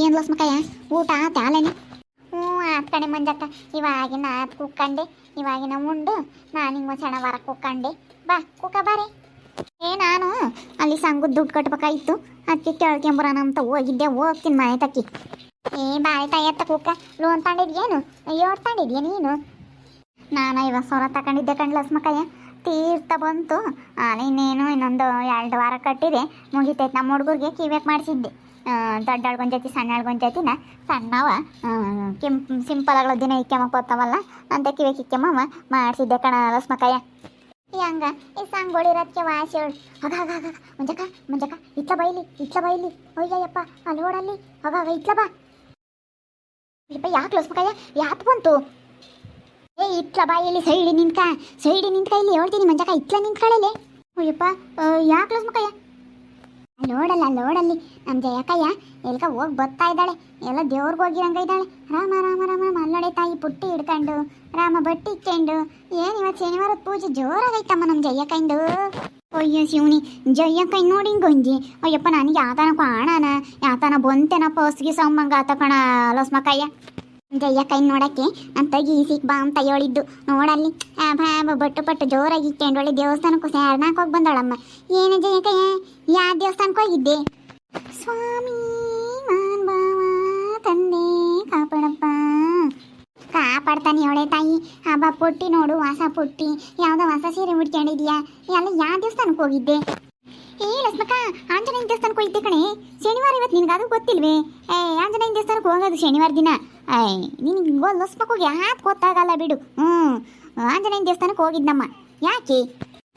ಏನು ಲಸ್ಮಕಯ್ಯ ಊಟ ಆತಾಲೇನಿ ಹ್ಞೂ, ಆತ್ ಕಡೆ ಮಂಜಕ್ಕ. ಇವಾಗಿನ ಆತ್ ಕುಕ್ಕಂಡೆ ಇವಾಗಿನ ಉಂಡು. ನಾನು ಹಿಂಗೆ ಸಣ್ಣ ವಾರ ಕುಕ್ಕಂಡೆ ಬಾ ಕುಕ್ಕ ಬಾರೆ. ಏ, ನಾನು ಅಲ್ಲಿ ಸಂಗದ ದುಡ್ಡು ಕಟ್ಬೇಕಾಗಿತ್ತು. ಅದಕ್ಕೆ ಕೇಳ್ಕೊಂಬರೋಣ ಅಂತ ಹೋಗಿದ್ದೆ ಹೋಗ್ತೀನಿ ಮನೆ ತಕ್ಕಿ. ಏ ಬಾಯ್ ತಾಯತ್ತ ಕುಕ್ಕ ಲೋನ್ ತಗೊಂಡಿದ್ಯೇನು ಏಳು ತಗೊಂಡಿದ್ಯಾ ನೀನು? ನಾನು ಐವತ್ತು ಸಾವಿರ ತಗೊಂಡಿದ್ದೆ ಕಣ್ ಲಸ್ಮಕಯ್ಯ ತೀರ್ಥ ಬಂತು. ಇನ್ನೇನು, ಇನ್ನೊಂದು ಎರಡು ವಾರ ಕಟ್ಟಿದೆ. ಮುಗಿತೈತೆ ನಮ್ಮ ಹುಡುಗರಿಗೆ ಕಿವ್ಯಾಕ್ ಮಾಡಿಸಿದ್ದೆ. ದೊಡ್ಡಳ್ಗೊಂದು ಜೊತೆ, ಸಣ್ಣಳ್ಗೊಂದು ಜೊತೆನ ಸಣ್ಣವ ಕೆಂಪು ಸಿಂಪಲ್ ಆಗಲ ದಿನ ಇಕ್ಕೆಮ್ಮ ಬರ್ತಾವಲ್ಲ ಅಂತ ಕಿವಿ ಇಕ್ಕೆಮ್ಮ ಮಾಡಿಸಿದ್ದೆ ಕಣ ಲಸ್ಮಕಯ್ಯ. ಹಂಗ, ಈ ಸಂಗೊಳಿರೋದಕ್ಕೆ ವಾಸಿಯೋಳು ಹಗ ಹಗ ಹಗ ಮುಂಜಕ ಮುಂಜಕ ಇಟ್ಲ ಬೈಲಿ ಇಟ್ಲ ಬೈಲಿ ಅಯ್ಯಯ್ಯಪ್ಪ ಅಲ್ಲಿ ಓಡಲ್ಲಿ ಹಗ ಹಗ ಇಟ್ಲ ಬಾ. ಇಪ್ಪ ಯಾಕೆ ಲಸ್ಮಕಯ್ಯ? ಯಾಕೆ ಬಂತು? ಏ ಇಟ್ಲ ಬಾಯಲ್ಲಿ ಸೈಡಿ ನಿಂತ್ಕ. ಸೈಡಿ ನಿಂತ್ಕ ಇಲ್ಲಿ ಹೇಳ್ತೀನಿ ಮಂಜಕ ಇಟ್ಲ ನಿಂತ್ಕೊಳ್ಳಲೆ ಅಯ್ಯಪ್ಪ ಯಾಕೆ ಲಸ್ಮಕಯ್ಯ? ನೋಡಲ್ಲ, ನೋಡಲ್ಲಿ. ನಮ್ಮ ಜಯಕಯ್ಯ ಎಲ್ಕ ಹೋಗಿ ಬರ್ತಾ ಇದ್ದಾಳೆ. ಎಲ್ಲ ದೇವ್ರಿಗೆ ಹೋಗಿರಂಗ ಇದ್ದಾಳೆ. ರಾಮ ರಾಮ ರಾಮ ಮಲ್ಲೊಡೆ ತಾಯಿ ಪುಟ್ಟಿ ಹಿಡ್ಕೊಂಡು, ರಾಮ ಬಟ್ಟಿ ಇಕ್ಕೊಂಡು. ಏನ್ ಶನಿವಾರದ ಪೂಜೆ ಜೋರಾಗೈತಮ್ಮ ನಮ್ಮ ಜಯ್ಯಕೈಂದು ಅಯ್ಯೋ ಶಿವನಿ ಜಯ್ಯಕೈ ನೋಡಿ ಗೊಂಜಿ ಅಯ್ಯಪ್ಪ, ನನಗೆ ಯಾತನ ಕಾಣನ ಯಾತನ ಬಂತೆನ ಪಸ್ಗೆ ಸಂಬಂಗ ಆತ ಕಣ ಲಸ್ಮಕಯ್ಯ ಜಯ್ಯ ಕೈ ನೋಡಕ್ಕೆ ಅಂತ ಗೀಸಿಕ್ ಬಾ ಅಂತ ಹೇಳಿದ್ದು. ನೋಡಲ್ಲಿ ಬಟ್ಟು ಪಟ್ಟು ಜೋರಾಗಿ ಇಕ್ಕೊಂಡು ಒಳ್ಳೆ ದೇವಸ್ಥಾನಕ್ಕೂ ಸೇರ್ನಾಕ್ ಹೋಗಿ ಬಂದಳಮ್ಮ. ಏನ ಜಯ್ಯ ಯಾ ಯಾವ ದೇವಸ್ಥಾನಕ್ಕೆ ಹೋಗಿದ್ದೆ? ಸ್ವಾಮಿ ತಂದೆ, ಕಾಪಾಡಪ್ಪ. ಕಾಪಾಡ್ತಾನೆ ಅವಳೆ ತಾಯಿ. ಹಬ್ಬ ಪುಟ್ಟಿ ನೋಡು ಹೊಸ ಪುಟ್ಟಿ. ಯಾವುದೋ ಹೊಸ ಸೀರೆ ಉಟ್ಕೊಂಡಿದ್ಯಾ ಎಲ್ಲ ಯಾವ ದೇವಸ್ಥಾನಕ್ಕೆ ಹೋಗಿದ್ದೆ? ಏ, ಲಕ್ಷ್ಮಕ್ಕ ಆಂಜನೇಯ ದೇವಸ್ಥಾನಕ್ಕೆ ಹೋಗಿದ್ದೆ ಕಣೆ. ಶನಿವಾರ ಇವತ್ತು ನಿನ್ಗೆ ಅದು ಗೊತ್ತಿಲ್ವೇ? ಏ ಆಂಜನೇಯ ದೇವಸ್ಥಾನಕ್ಕೆ ಹೋಗೋದು ಶನಿವಾರ ದಿನ. ಐ ನಿನಗೆ ಲಕ್ಷ್ಮಕ್ಕ ಹೋಗಿ ಯಾಕೆ ಗೊತ್ತಾಗಲ್ಲ ಬಿಡು. ಹ್ಞೂ ಆಂಜನೇಯನ ದೇವಸ್ಥಾನಕ್ಕೆ ಹೋಗಿದ್ದಮ್ಮ ಯಾಕೆ?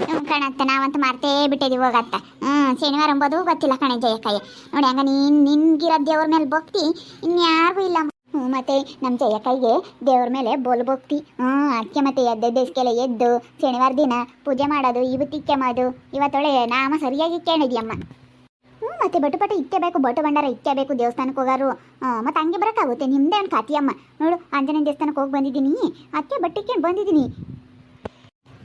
ಹ್ಞೂ ಕಣತ್ತ ನಾವಂತ ಮಾರ್ತೇ ಬಿಟ್ಟಿದ್ದೀವಿ ಹೋಗತ್ತ ಹ್ಞೂ ಶನಿವಾರ ಎಂಬುದು ಗೊತ್ತಿಲ್ಲ ಕಣೆ ಜಯಕ್ಕಯ್ಯ ನೋಡಿ, ಹಂಗ ನೀನು, ನಿನ್ಗಿರೋ ದೇವ್ರ ಮೇಲೆ ಭಕ್ತಿ ಇನ್ಯಾರಿಗೂ ಇಲ್ಲ. ಹ್ಞೂ ಮತ್ತೆ ನಮ್ಮ ಜಯಕ್ಕಯ್ಯಗೆ ದೇವ್ರ ಮೇಲೆ ಬೋಲ್ ಭಕ್ತಿ. ಹ್ಞೂ ಅದಕ್ಕೆ ಮತ್ತೆ ಎದ್ದು ದೇಶಕ್ಕೆಲ್ಲ ಎದ್ದು ಶನಿವಾರ ದಿನ ಪೂಜೆ ಮಾಡೋದು, ಇವತ್ತಿಕ್ಕೆ ಮಾಡೋದು. ಇವತ್ತೊಳೆ ನಾಮ ಸರಿಯಾಗಿ ಇಕ್ಕೊಂಡಿದ್ಯಮ್ಮ ಮತ್ತೆ ಬಟ್ಟು ಪಟ್ಟು ಇಕ್ಕಬೇಕು ಬಟು ಭಂಡಾರ ಇಕ್ಕಬೇಕು ದೇವಸ್ಥಾನಕ್ಕೆ ಹೋಗಾರು. ಮತ್ತೆ ಹಂಗೆ ಬರೋಕ್ಕಾಗುತ್ತೆ ನಿಮ್ಮದೇ ಒಂದು ಖಾತಿಯಮ್ಮ ನೋಡು ಆಂಜನೇಯ ದೇವಸ್ಥಾನಕ್ಕೆ ಹೋಗಿ ಬಂದಿದ್ದೀನಿ. ಅದಕ್ಕೆ ಬಟ್ಟಿಕ್ಕೊಂಡು ಬಂದಿದ್ದೀನಿ.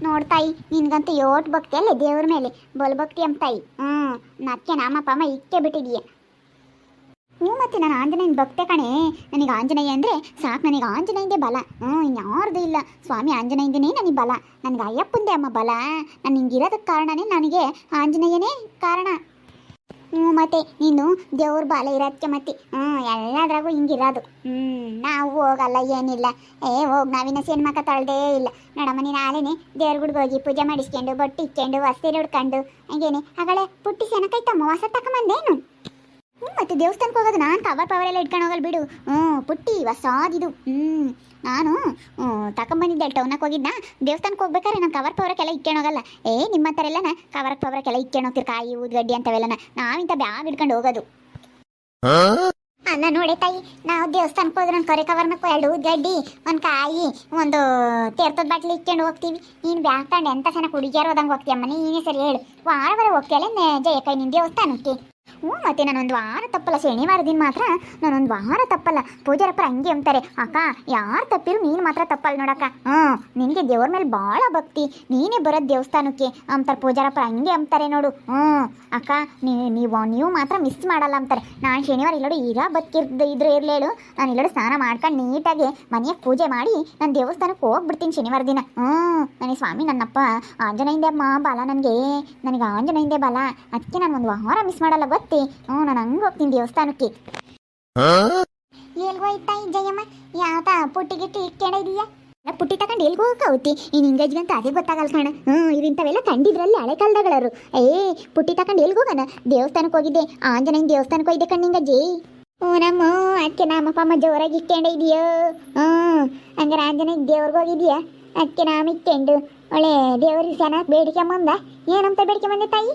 ನೋಡ್ತಾಯಿ ನಿನ್ಗಂತೂ ಯೋಟ್ ಭಕ್ತಿ ಅಲ್ಲೇ ದೇವ್ರ ಮೇಲೆ. ಬಲ್ ಭಕ್ತಿ ಅಮ್ಮ ತಾಯಿ. ಹ್ಞೂ ನಕ್ಕೆ ನಾಮ ಅಮ್ಮ ಇಕ್ಕೆ ಬಿಟ್ಟಿದೀಯ. ನೀವು ಮತ್ತೆ ನಾನು ಆಂಜನೇಯನ ಭಕ್ತೆ ಕಣೆ. ನನಗೆ ಆಂಜನೇಯ ಅಂದರೆ ಸಾಕು, ನನಗೆ ಆಂಜನೇಯಂದೇ ಬಲ. ಹ್ಞೂ, ಇನ್ಯಾರ್ದು ಇಲ್ಲ. ಸ್ವಾಮಿ ಆಂಜನೇಯಂದೇ ನನಗೆ ಬಲ. ನನಗೆ ಅಯ್ಯಪ್ಪಂದೇ ಅಮ್ಮ ಬಲ. ನಾನು ಹಿಂಗಿರೋದಕ್ಕೆ ಕಾರಣನೇ ನನಗೆ ಆಂಜನೇಯನೇ ಕಾರಣ. ಹ್ಞೂ, ಮತ್ತೆ ನೀನು ದೇವ್ರ ಬಾಲ ಇರೋದಕ್ಕೆ ಮತ್ತೆ. ಹ್ಞೂ, ಎಲ್ಲದ್ರಾಗೂ ಹಿಂಗಿರೋದು. ಹ್ಞೂ, ನಾವು ಹೋಗಲ್ಲ, ಏನಿಲ್ಲ. ಏ, ಹೋಗಿ, ನಾವಿನ್ನ ಸಿನಿಮಾಕ ತಳ್ದೇ ಇಲ್ಲ. ನೋಡಮ್ಮ, ನೀನು ಆಲೇನೆ ದೇವ್ರ ಗುಡ್ಗೆ ಹೋಗಿ ಪೂಜೆ ಮಾಡಿಸ್ಕೊಂಡು ಬೊಟ್ಟು ಇಕ್ಕೊಂಡು ವಸ್ತೀರಿ ಹುಡ್ಕೊಂಡು, ಹಂಗೇನೆ. ಹಾಗಳೆ, ಪುಟ್ಟಿ ಸೆನಕೈತಮ್ಮ ಹೊಸ ಹ್ಞೂ ಮತ್ತೆ ದೇವಸ್ಥಾನಕ್ಕೆ ಹೋಗೋದು ನಾನು ಕವರ್ ಪವರ್ ಎಲ್ಲ ಇಟ್ಕೊಂಡು ಹೋಗಲ್ ಬಿಡು. ಹ್ಞೂ ಪುಟ್ಟಿ ಹೊಸಾದಿದು ಹ್ಞೂ ನಾನು ತಗೊಂಬಂದಿದ್ದೆ ಟೌನಕ್ಕೆ ಹೋಗಿದ್ದ ದೇವಸ್ಥಾನಕ್ಕೆ ಹೋಗ್ಬೇಕಾದ್ರೆ ನಾನು ಕವರ್ ಪವರಕ್ಕೆಲ್ಲ ಇಟ್ಕೊಂಡು ಹೋಗಲ್ಲ. ಏ ನಿಮ್ಮ ಹತ್ರ ಎಲ್ಲನ ಕವರ್ ಪವರಕ್ಕೆಲ್ಲ ಇಟ್ಕೊಂಡು ಹೋಗ್ತೀರಿ, ಕಾಯಿ ಊದ್ಗಡ್ಡಿ ಅಂತವೆಲ್ಲನ? ನಾವಿಂತ ಬ್ಯಾಗ್ ಇಟ್ಕೊಂಡು ಹೋಗೋದು. ಅಲ್ಲ ನೋಡಿ ತಾಯಿ, ನಾವು ದೇವಸ್ಥಾನಕ್ಕೆ ಹೋದ್ರೆ ಒಂದು ಕರೆ ಕವರ್ನ ಎರಡು ಊದ್ಗಡ್ಡಿ ಒಂದು ಕಾಯಿ, ಒಂದು ತೀರ್ಥದ ಬಾಟ್ಲಿ ಇಟ್ಕೊಂಡು ಹೋಗ್ತೀವಿ. ನೀನು ಬ್ಯಾಗ್ ತಗೊಂಡು ಎಂತ ಚೆನ್ನಾಗಿ ಹುಡುಗಿಯರು ಹೋದಂಗೆ ಹೋಗ್ತೀಯಮ್ಮ, ನೀನೇ ಸರಿ ಹೇಳು. ವಾರ ವಾರ ಜಯಕೈ ನಿನ್ನ ದೇವಸ್ಥಾನಕ್ಕೆ? ಹ್ಞೂ ಮತ್ತೆ ನಾನೊಂದು ವಾರ ತಪ್ಪಲ್ಲ ಶನಿವಾರ ದಿನ ಮಾತ್ರ ನಾನೊಂದು ವಾರ ತಪ್ಪಲ್ಲ. ಪೂಜಾರಪ್ಪ ಹಂಗೆ ಅಂತಾರೆ ಅಕ್ಕ, ಯಾರು ತಪ್ಪಿರು ನೀನು ಮಾತ್ರ ತಪ್ಪಲ್ಲ ನೋಡಕ್ಕ. ಹ್ಞೂ, ನಿನಗೆ ದೇವ್ರ ಮೇಲೆ ಭಾಳ ಭಕ್ತಿ. ನೀನೇ ಬರೋದು ದೇವಸ್ಥಾನಕ್ಕೆ. ಅಂತಾರೆ ಪೂಜಾರಪ್ಪ ಹಂಗೆ ಅಂತಾರೆ ನೋಡು. ಹ್ಞೂ, ಅಕ್ಕ ನೀವು ನೀವು ಮಾತ್ರ ಮಿಸ್ ಮಾಡಲ್ಲ ಅಂತಾರೆ ನಾನು ಶನಿವಾರ ಇಲ್ಲೋಡು ಈಗ ಬದುಕಿರ್ದು ಇದ್ರೆ ಇರಲೇಳು ನಾನು ಇಲ್ಲೋಡು ಸ್ನಾನ ಮಾಡ್ಕೊಂಡು ನೀಟಾಗಿ ಮನೆಯಾಗ ಪೂಜೆ ಮಾಡಿ ನಾನು ದೇವಸ್ಥಾನಕ್ಕೆ ಹೋಗ್ಬಿಡ್ತೀನಿ ಶನಿವಾರ ದಿನ. ಹ್ಞೂ ನನಗೆ ಸ್ವಾಮಿ ನನ್ನಪ್ಪ ಆಂಜನೇಯಂದೇ ಅಮ್ಮ ಬಾಲ ನನಗೆ. ನನಗೆ ಆಂಜನೇಯಂದೇ ಬಾಲ. ಅದಕ್ಕೆ ನಾನು ಒಂದು ವಾರ ಮಿಸ್ ಮಾಡಲ್ಲ. ಹ್ಞೂ ನಾನು ಹಂಗೆ ಹೋಗ್ತೀನಿ ದೇವಸ್ಥಾನಕ್ಕೆ. ಎಲ್ಗೋಯ್ತಾ ಜಯಮ್ಮ ಯಾವ್ದ ಪುಟ್ಟಿ ಗಿಟ್ಟಿ ಇಟ್ಕೊಂಡಿದೀಯಾ ಪುಟ್ಟಿ ತಗೊಂಡು ಎಲ್ಗೋ ಹೋಗೌತಿ ಈ ನಿಂಗಜ್ಗೆ ಅಂತ ಅದೇ ಗೊತ್ತಾಗಲ್ಲ ಕಣ. ಹ್ಞೂ ಇದಿಂತವೆಲ್ಲ ಕಂಡಿದ್ರಲ್ಲಿ ಹಳೆ ಕಾಲದಗಳರು ಏ ಪುಟ್ಟಿ ತಗೊಂಡು ಎಲ್ಗೋಗಣ ದೇವಸ್ಥಾನಕ್ಕೆ ಹೋಗಿದ್ದೆ ಆಂಜನೇಯನ ದೇವಸ್ಥಾನಕ್ಕೆ ಹೋಗಿದ್ದೆ ಕಣ್ಣಿಂಗಜ್ಜಿ ಹ್ಞೂ ನಮ್ಮ ಅದಕ್ಕೆ ಅಮ್ಮ ಜೋರಾಗಿ ಇಟ್ಕೊಂಡಿದೀಯೋ ಹ್ಞೂ ಹಂಗಾರೆ ಆಂಜನೇಯ ದೇವ್ರಿಗೆ ಹೋಗಿದ್ಯಾ? ಅದಕ್ಕೆ ನಾಮ ಇಟ್ಕೊಂಡು ಒಳ್ಳೆ ದೇವ್ರಿಗೆ ಚೆನ್ನಾಗಿ ಬೇಡಿಕೆ ಬಂದ ಏನಂತ ಬೇಡಿಕೆ ಬಂದೆ ತಾಯಿ?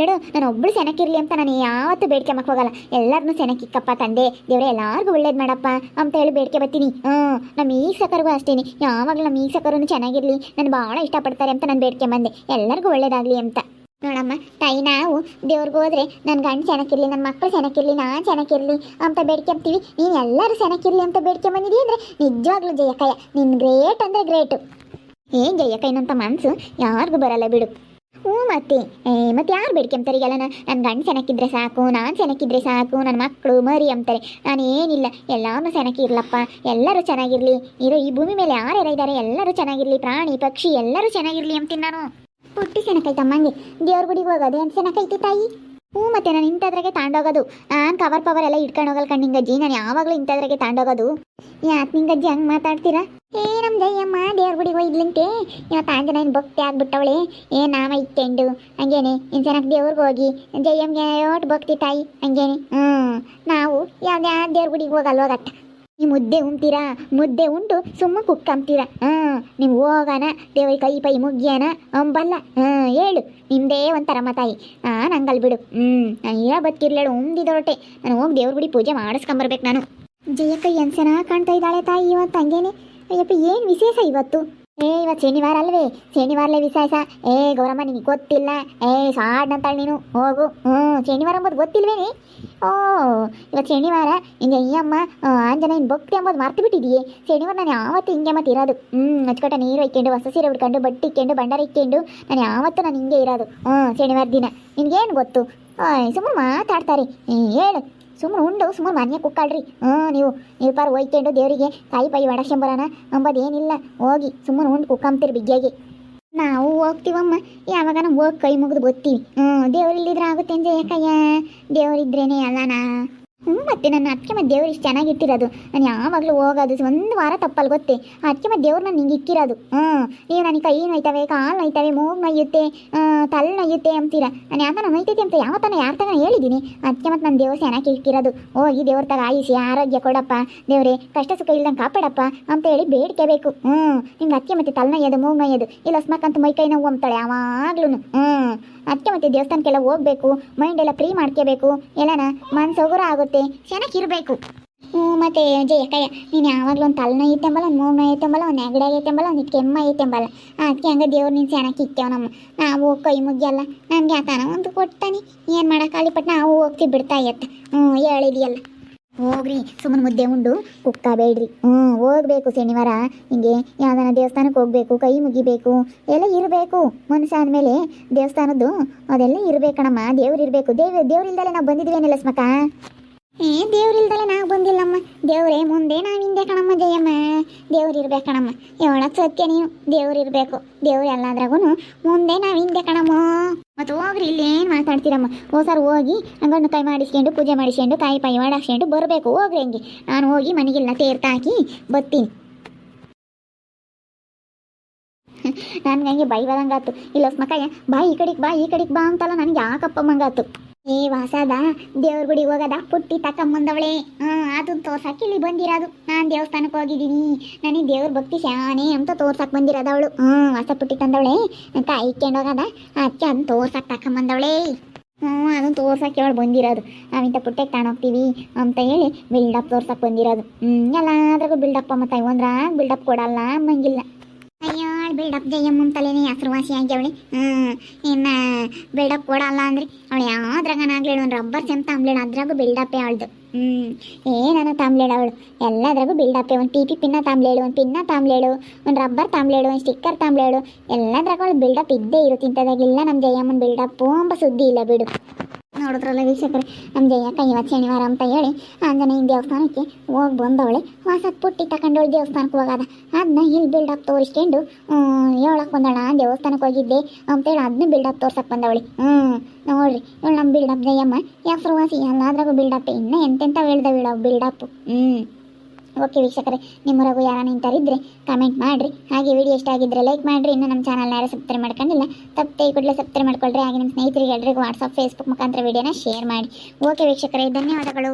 ನೋಡು, ನಾನು ಒಬ್ಬಳು ಸೆನಕ್ಕಿರ್ಲಿ ಅಂತ ನಾನು ಯಾವತ್ತೂ ಬೇಡಿಕೆ ಮಕ್ಕ ಹೋಗಲ್ಲ. ಎಲ್ಲರನ್ನೂ ಸೆನಕ್ಕಿಕ್ಕಪ್ಪ ತಂದೆ, ದೇವ್ರೆ, ಎಲ್ಲಾರ್ಗೂ ಒಳ್ಳೇದು ಮಾಡಪ್ಪ ಅಂತ ಹೇಳಿ ಬೇಡಿಕೆ ಬರ್ತೀನಿ. ಹ್ಞೂ ನಮ್ಮ ಈ ಸಕರ್ಗೂ ಅಷ್ಟೇನಿ. ಯಾವಾಗಲೂ ನಮ್ಮ ಈ ಸಕರೂ ಚೆನ್ನಾಗಿರ್ಲಿ, ನಾನು ಭಾಳ ಇಷ್ಟಪಡ್ತಾರೆ ಅಂತ ನಾನು ಬೇಡಿಕೆ ಬಂದೆ. ಎಲ್ಲರಿಗೂ ಒಳ್ಳೇದಾಗಲಿ ಅಂತ. ನೋಡಮ್ಮ, ತಾಯಿ, ನಾವು ದೇವ್ರಿಗೆ ಹೋದ್ರೆ ನನ್ನ ಗಂಡು ಚೆನ್ನಾಗಿರ್ಲಿ ನನ್ನ ಮಕ್ಕಳು ಚೆನ್ನಾಗಿರ್ಲಿ ನಾನು ಚೆನ್ನಾಗಿರ್ಲಿ ಅಂತ ಬೇಡಿಕೆ ಅಂತೀವಿ. ನೀನು ಎಲ್ಲರೂ ಚೆನ್ನಾಗಿರ್ಲಿ ಅಂತ ಬೇಡಿಕೆ ಬಂದಿದ್ದೀ ಅಂದರೆ ನಿಜವಾಗ್ಲೂ ಜಯಕಯ್ಯ ನಿನ್ನ ಗ್ರೇಟ್ ಅಂದರೆ ಗ್ರೇಟು ಏನ್ ಜಯಕಯ್ಯನಂತ ಮನಸ್ಸು ಯಾರಿಗೂ ಬರಲ್ಲ ಬಿಡು. ಹ್ಞೂ ಮತ್ತೆ. ಮತ್ತೆ ಯಾರು ಬೇಡ್ಕೊಂತಾರೆ ನನ್ನ ಗಂಡ ಸೆನಕ್ಕಿದ್ರೆ ಸಾಕು, ನಾನು ಸೆನಕ್ಕಿದ್ರೆ ಸಾಕು ನನ್ನ ಮಕ್ಕಳು ಮರಿ ಅಂತಾರೆ. ನಾನು ಏನಿಲ್ಲ ಎಲ್ಲಾನು ಸೆನಕ್ಕಿರ್ಲಪ್ಪ ಎಲ್ಲರೂ ಚೆನ್ನಾಗಿರ್ಲಿ. ಇರೋ ಈ ಭೂಮಿ ಮೇಲೆ ಯಾರ್ಯಾರ ಇದ್ದಾರೆ ಎಲ್ಲರೂ ಚೆನ್ನಾಗಿರ್ಲಿ. ಪ್ರಾಣಿ, ಪಕ್ಷಿ ಎಲ್ಲರೂ ಚೆನ್ನಾಗಿರ್ಲಿ ಅಂತೀನಿ ನಾನು. ಪುಟ್ಟಿ ಸೆನಕೈತಮ್ಮಂಗೆ ದೇವ್ರ ಗುಡಿಗೆ ಹೋಗೋದೆ ಅಂತ ಸೆನಕೈತಿ ತಾಯಿ? ಹ್ಞೂ ಮತ್ತೆ ನಾನು ಇಂಥದ್ರಾಗೆ ತಾಂಡೋಗೋದು. ನಾನು ಕವರ್ ಪವರ್ ಎಲ್ಲ ಇಟ್ಕೊಂಡು ಹೋಗಲ್ ಕಣ್ಣಿಂಗಜ್ಜಿ ನಾನು ಯಾವಾಗಲೂ ಇಂಥದ್ರಾಗೆ ತಾಂಡೋಗೋದು. ಯಾಕೆ ನಿಂಗಜ್ಜಿ ಹಂಗೆ ಮಾತಾಡ್ತೀರಾ? ಏ ನಮ್ಮ ಜಯಮ್ಮ, ದೇವ್ರ ಗುಡಿಗೆ ಹೋಗಿದ್ಲಂತೆ ಇವತ್ತು ಆಂಜನೇಯನ ಭಕ್ತಿ ಆಗ್ಬಿಟ್ಟವಳೆ. ಏ ನಾಮ ಇಟ್ಟೆಂಡು. ಹಂಗೇನೆ ಇನ್ನು ಜನಕ್ಕೆ ದೇವ್ರಿಗೆ ಹೋಗಿ. ಜಯಮ್ಗೆ ಒಟ್ಟು ಭಕ್ತಿ ತಾಯಿ. ಹಂಗೇನೆ. ಹ್ಞೂ ನಾವು ಯಾವ್ದು ಯಾವ ದೇವ್ರ ಗುಡಿಗೆ ಹೋಗಲ್ವಾಗಟ್ಟ ಈ ಮುದ್ದೆ ಉಣ್ತೀರಾ ಮುದ್ದೆ ಉಂಡು ಸುಮ್ಮ ಕುಕ್ಕಂತೀರಾ? ಹಾಂ, ನೀವು ಹೋಗೋಣ ದೇವ್ರಿಗೆ ಕೈ ಪೈ ಮುಗ್ಯಾನ, ಅಂಬಲ್ಲ. ಹಾಂ, ಹೇಳು, ನಿಮ್ದೇ ಒಂಥರ ಮತಾಯಿ ಹಾಂ, ನಂಗಲ್ ಬಿಡು. ಹ್ಞೂ ನಾನು ಇರೋ ಬದುಕಿರ್ಲೇಳು ಉಂದಿದೊರಟೆ ನಾನು ಹೋಗಿ ದೇವ್ರ ಗುಡಿ ಪೂಜೆ ಮಾಡಿಸ್ಕೊಂಬರ್ಬೇಕು ನಾನು. ಜಯಕ್ಕ ಏನು ಚೆನ್ನಾಗಿ ಕಾಣ್ತಾ ಇದ್ದಾಳೆ ತಾಯಿ ಇವತ್ತು ಹಂಗೇನೆ? ಅಯ್ಯಪ್ಪ, ಏನು ವಿಶೇಷ ಇವತ್ತು? ಏ ಇವತ್ತು ಶನಿವಾರ ಅಲ್ವೇ? ಶನಿವಾರಲೇ ವಿಶೇಷ. ಏ, ಗೌರಮ್ಮ, ನಿನಗೆ ಗೊತ್ತಿಲ್ಲ. ಏ, ಸಾಡ್ನಂತಾಳೆ ನೀನು. ಹೋಗು. ಹ್ಞೂ ಶನಿವಾರ ಅಂಬೋದು ಗೊತ್ತಿಲ್ವೇನೆ? ಓ ಇವತ್ತು ಶನಿವಾರ. ಹಿಂಗೆ ಅಯ್ಯಮ್ಮ ಆಂಜನೇಯನ ಭಕ್ತಿ ಅಂಬೋದು ಮರ್ತು ಬಿಟ್ಟಿದೆಯೇ? ಶನಿವಾರ ನಾನು ಯಾವತ್ತು ಹಿಂಗೆ ಮತ್ತೆ ಇರೋದು. ಹ್ಞೂ ಅಚ್ಚುಕಟ್ಟ ನೀರು ಇಕ್ಕೊಂಡು, ಹೊಸ ಸೀರೆ ಉಟ್ಕೊಂಡು, ಬಟ್ಟೆ ಇಕ್ಕೊಂಡು, ಭಂಡಾರ ಇಕ್ಕೊಂಡು, ನಾನು ಯಾವತ್ತೂ ನಾನು ಹಿಂಗೆ ಇರೋದು. ಹ್ಞೂ ಶನಿವಾರ ದಿನ. ನಿನಗೇನು ಗೊತ್ತು? ಸುಮ್ಮನೆ ಮಾತಾಡ್ತಾರೆ. ಹೇಳು. ಸುಮ್ಮನೆ ಉಂಡು ಸುಮ್ಮನೆ ಮನೆ ಕುಕ್ಕಾಳ್ರಿ. ಹ್ಞೂ, ನೀವು ನೀವು ಪಾರು ಒಯ್ಕೊಂಡು ದೇವರಿಗೆ ಕಾಯಿ ಪಾಯಿ ಒಡಸ್ಕೊಂಬರೋಣ ಅಂಬೋದೇನಿಲ್ಲ. ಹೋಗಿ ಸುಮ್ಮನೆ ಉಂಡು ಕುಕ್ಕಂಬ್ತೀರಿ ಬಿಗ್ಗಿಯಾಗಿ ನಾವು ಹೋಗ್ತೀವಮ್ಮ, ಯಾವಾಗ ನಾವು ಹೋಗಿ ಕೈ ಮುಗಿದು ಬರ್ತೀವಿ ಹ್ಞೂ ದೇವರಿಲ್ಲಿದ್ರೆ ಆಗುತ್ತೆ ಅಂದ್ರೆ ಯಾಕಯ್ಯ ದೇವರಿದ್ರೇನೆ ಅಲ್ಲನ? ಹ್ಞೂ ಮತ್ತೆ ನನ್ನ ಅದಕ್ಕೆ ಮತ್ತೆ ದೇವ್ರು ಇಷ್ಟು ಚೆನ್ನಾಗಿ ಇಟ್ಟಿರೋದು. ನಾನು ಯಾವಾಗಲೂ ಹೋಗೋದು ಒಂದು ವಾರ ತಪ್ಪಲ್ಲಿ ಗೊತ್ತೇ? ಅದಕ್ಕೆ ಮತ್ತೆ ದೇವ್ರು ನಾನು ನಿಂಗೆ ಇಕ್ಕಿರೋದು. ಹ್ಞೂ ನೀವು ನನಗೆ ಕೈ ನೋಯ್ತವೆ, ಕಾಲು ನೋಯ್ತವೆ, ಮೂಗು ನೋಯ್ಯುತ್ತೆ ತಲೆ ನೋಯ್ಯುತ್ತೆ ಅಂತೀರ? ನಾನು ಯಾವ ನೋಯ್ತೈತೆ ಅಂತ ಯಾವತ್ತನ ಯಾರ ತನ ಹೇಳಿದ್ದೀನಿ ಅದಕ್ಕೆ ಮತ್ತೆ ನನ್ನ ದೇವ್ರು ಚೆನ್ನಾಗಿ ಇಕ್ಕಿರೋದು ಈ ದೇವ್ರ ತಗ ಆಯಿಸಿ, ಆರೋಗ್ಯ ಕೊಡಪ್ಪ. ದೇವ್ರೆ, ಕಷ್ಟ ಸುಖ ಇಲ್ದಂಗೆ ಕಾಪಾಡಪ್ಪ ಅಂತ ಹೇಳಿ ಬೇಡ್ಕೋಬೇಕು ಹ್ಞೂ ನಿಮ್ಗೆ ಅದಕ್ಕೆ ಮತ್ತೆ ತಲೆ ನೋಯ್ಯೋದು, ಮೂಗು ನೋಯ್ಯೋದು, ಇಲ್ಲ ಸ್ಮಕ್ಕಂತ ಮೈ ಕೈ ನೋವು ಅಂತಾಳೆ ಯಾವಾಗ್ಲೂ ಹ್ಞೂ ಅದಕ್ಕೆ ಮತ್ತೆ ದೇವಸ್ಥಾನಕ್ಕೆಲ್ಲ ಹೋಗ್ಬೇಕು ಮೈಂಡ್ ಎಲ್ಲ ಫ್ರೀ ಮಾಡ್ಕೋಬೇಕು ಎಲ್ಲನ ಮನ್ಸು ಹಗುರ ಆಗುತ್ತೆ ಚೆನ್ನಾಗಿರ್ಬೇಕು ಹ್ಞೂ ಮತ್ತೆ ಜಯಕ್ಕಯ್ಯ ನೀನು ಯಾವಾಗಲೂ ಒಂದು ತಲೆನೋ ಐತೆಂಬಲ್ಲ ಒಂದು ಮೂಗ್ನ ಐತೆಂಬಲ್ಲ ಒಂದು ನೆಗಡೆ ಐತೆಂಬಲ್ಲ ಒಂದು ಕೆಮ್ಮ ಐತೆಂಬಲ್ಲ ಅದಕ್ಕೆ ಹಂಗೆ ದೇವ್ರು ನೀನು ಚೆನ್ನಾಗಿ ಇಕ್ಕೇವ್ ನಮ್ಮ. ನಾವು ಕೈ ಮುಗಿಯಲ್ಲ ನಮಗೆ ಆತನ ಒಂದು ಕೊಡ್ತಾನೆ. ಏನು ಮಾಡೋಕ್ಕಾಗಲಿ ಪಟ್ಟ ನಾವು ಹೋಗ್ತೀವಿ ಬಿಡ್ತಾ ಇತ್ತ ಹ್ಞೂ ಹೇಳಿದೆಯಲ್ಲ. ಹೋಗ್ರಿ, ಸುಮ್ಮನೆ ಮುದ್ದೆ ಉಂಡು ಕುಕ್ಕ ಬೇಡ್ರಿ ಹ್ಞೂ ಹೋಗ್ಬೇಕು ಶನಿವಾರ. ಹಿಂಗೆ ಯಾವ್ದಾನ ದೇವಸ್ಥಾನಕ್ಕೆ ಹೋಗ್ಬೇಕು, ಕೈ ಮುಗಿಬೇಕು, ಎಲ್ಲ ಇರಬೇಕು. ಮನುಷ್ಯ ಆದಮೇಲೆ ದೇವಸ್ಥಾನದ್ದು ಅದೆಲ್ಲ ಇರಬೇಕಣ್ಣಮ್ಮ ದೇವ್ರು ಇರಬೇಕು. ದೇವ್ ದೇವ್ರಿಂದಲೇ ನಾವು ಬಂದಿದ್ವೇನಿಲ್ಲ ಸ್ಮಕ ಏ ದೇವ್ರಿಲ್ದಲೆ ನಾವು ಬಂದಿಲ್ಲಮ್ಮ. ದೇವ್ರೇ, ಮುಂದೆ ನಾವು ಹಿಂದೆ ಕಣಮ್ಮ ಜಯಮ್ಮ. ದೇವ್ರು ಇರ್ಬೇಕಣಮ್ಮ ಹೇಳಕ್ ಸತ್ಯ ನೀನು, ದೇವ್ರು ಇರಬೇಕು. ದೇವ್ರು ಎಲ್ಲಾದ್ರಾಗೂ ಮುಂದೆ ನಾವು ಹಿಂದೆ ಕಣಮ್ಮ. ಮತ್ತು ಹೋಗ್ರಿ ಇಲ್ಲಿ ಏನು ಮಾತಾಡ್ತೀರಮ್ಮ. ಹೋಸಾರು ಹೋಗಿ ಹಂಗೊಂದು ಕೈ ಮಾಡಿಸ್ಕೊಂಡು, ಪೂಜೆ ಮಾಡಿಸ್ಕೊಂಡು ಕಾಯಿ ಪಾಯಿ ಮಾಡಾಕ್ಸ್ಕೊಂಡು ಬರಬೇಕು. ಹೋಗ್ರಿ ಹಂಗೆ. ನಾನು ಹೋಗಿ ಮನೆಗೆಲ್ಲ ತೇರ್ತಾಕಿ ಬರ್ತೀನಿ ನನ್ಗೆ ಹಂಗೆ ಬೈ ಬರಂಗಾತು. ಇಲ್ಲ ಮಕ್ಕಯ್ಯ ಬಾ ಈ ಕಡೆಗೆ ಬಾ, ಈ ಕಡೆಗೆ ಬಾ ಅಂತಲ್ಲ ನನಗೆ ಯಾಕಪ್ಪ ಮಂಗಾತು ಏ ವಾಸದ, ದೇವ್ರ ಗುಡಿಗೆ ಹೋಗದ, ಪುಟ್ಟಿ ತಕೊಂಬಂದವಳೆ ಹ್ಮ್ ಅದನ್ನ ತೋರ್ಸಕ್ಕೆ ಇಲ್ಲಿ ಬಂದಿರೋದು. ನಾನು ದೇವಸ್ಥಾನಕ್ಕೆ ಹೋಗಿದ್ದೀನಿ. ನನಗೆ ದೇವ್ರ ಭಕ್ತಿ ಶಾನೆ ಅಂತ ತೋರ್ಸಕ್ಕೆ ಬಂದಿರೋದು ಅವಳು. ಹ್ಞೂ ಹೊಸ ಪುಟ್ಟಿ ತಂದವಳೆ. ಅಂತ ಹೋಗದ. ಅದಕ್ಕೆ ಅದನ್ನ ತೋರ್ಸಕ್ಕೆ ತಕೊಂಬಂದವಳೆ ಹ್ಞೂ ಅದನ್ನು ತೋರ್ಸಕ್ಕೆ ಅವಳು ಬಂದಿರೋದು? ನಾವಿಂಥ ಪುಟ್ಟಕ್ಕೆ ತಾಣೋಗ್ತೀವಿ ಅಂತ ಹೇಳಿ ಬಿಲ್ಡಪ್ ತೋರ್ಸಕ್ಕೆ ಬಂದಿರೋದು. ಹ್ಮ್, ಎಲ್ಲಾದ್ರಗೂ ಬಿಲ್ಡಪ್ ಮತ್ತೆ ಒಂದ್ರಾಗ ಬಿಲ್ಡಪ್ ಕೊಡಲ್ಲ ಮಂಗಿಲ್ಲ ಅಯ್ಯೋ ಬಿಲ್ಡಪ್ ಜಯಮ್ಮ ತಲೆನೇ ಹೆಸರುವಾಸಿ ಆಗ್ಯವಳೆ ಹ್ಮ್, ಇನ್ನು ಬಿಲ್ಡಪ್ ಕೊಡಲ್ಲ ಅಂದ್ರೆ. ಅವಳು ಯಾವ್ದ್ರಾಗನಾಗ್ಲಿ ಒಂದು ರಬ್ಬರ್ ಸೆಮ್ ತಾಂಬ್ಲೇಳು ಅದ್ರಾಗೂ ಬಿಲ್ಡಪ್ಪೇ ಅವಳ್ದು. ಹ್ಞೂ ಏನನ ತಾಂಬ್ಲೇಳು ಅವಳು. ಎಲ್ಲದ್ರಾಗೂ ಬಿಲ್ಡಪ್ಪೆ ಒಂದು ಟಿ ಪಿ ಪಿನ್ನ ತಾಂಬ್ಲೇಳು ಒಂದು ಪಿನ್ನ ತಾಂಬ್ಲೇಳು ಒಂದು ರಬ್ಬರ್ ತಾಂಬ್ಲೇಳು ಒಂದು ಸ್ಟಿಕ್ಕರ್ ತಾಂಬ್ಲೇಡು ಎಲ್ಲದ್ರಾಗ ಅವಳು ಬಿಲ್ಡಪ್ ಇದ್ದೇ ಇರುತ್ತೆ ಇಂಥದಾಗಿಲ್ಲ ನಮ್ಮ ಜಯಮ್ಮನ ಬಿಲ್ಡಪ್ ಒಂಬ ಸುದ್ದಿ ಇಲ್ಲ ಬಿಡು. ನೋಡಿದ್ರಲ್ಲ ವೀಕ್ಷಕರು. ನಮ್ಮ ಜಯಕ್ಕ ಇವತ್ತು ಶನಿವಾರ ಅಂತ ಹೇಳಿ ಆಂಜನೇಯ ದೇವಸ್ಥಾನಕ್ಕೆ ಹೋಗಿ ಬಂದವಳೆ. ಹೊಸದ ಪುಟ್ಟಿ ತಗೊಂಡವಳು ದೇವಸ್ಥಾನಕ್ಕೆ ಹೋಗದ. ಅದನ್ನ ಇಲ್ಲಿ ಬಿಲ್ಡಪ್ ತೋರಿಸ್ಕೊಂಡು ಹೇಳಕ್ಕೆ ಬಂದಳ ದೇವಸ್ಥಾನಕ್ಕೆ ಹೋಗಿದ್ದೆ ಅಂತೇಳಿ ಅದನ್ನ ಬಿಲ್ಡಪ್ ತೋರ್ಸಕ್ಕೆ ಬಂದವಳೆ. ಹ್ಞೂ ನೋಡ್ರಿ, ಇವಳು ನಮ್ಮ ಬಿಲ್ಡಪ್ ಜಯಮ್ಮ. ಹೆಸರುವಾಸಿ ಎಲ್ಲಾದ್ರಾಗೂ ಬಿಲ್ಡಪ್ ಇನ್ನೂ ಎಂತೆಂಥ ಹೇಳ್ದ ಬಿಲ್ಡಪ್ ಹ್ಞೂ ಓಕೆ ವೀಕ್ಷಕರೇ ನಿಮ್ಮವರೆಗೂ ಯಾರು ನಿಂತಾರಿದ್ರೆ ಕಮೆಂಟ್ ಮಾಡಿರಿ. ಹಾಗೆ ವಿಡಿಯೋ ಇಷ್ಟ ಆಗಿದ್ರೆ ಲೈಕ್ ಮಾಡಿರಿ. ಇನ್ನು ನಮ್ಮ ಚಾನಲ್ನ ಯಾರು ಸಬ್ಸ್ಕ್ರೈಬ್ ಮಾಡ್ಕೊಂಡಿಲ್ಲ ತಪ್ಪೇ ಕೂಡಲೇ ಸಬ್ಸ್ಕ್ರೈಬ್ ಮಾಡ್ಕೊಳ್ರಿ. ಹಾಗೆ ನಿಮ್ಮ ಸ್ನೇಹಿತರಿಗೆ ಎಲ್ಲರಿಗೂ ವಾಟ್ಸಪ್ ಫೇಸ್ಬುಕ್ ಮುಖಾಂತರ ವಿಡಿಯೋನ ಶೇರ್ ಮಾಡಿ. ಓಕೆ ವೀಕ್ಷಕರೇ, ಧನ್ಯವಾದಗಳು.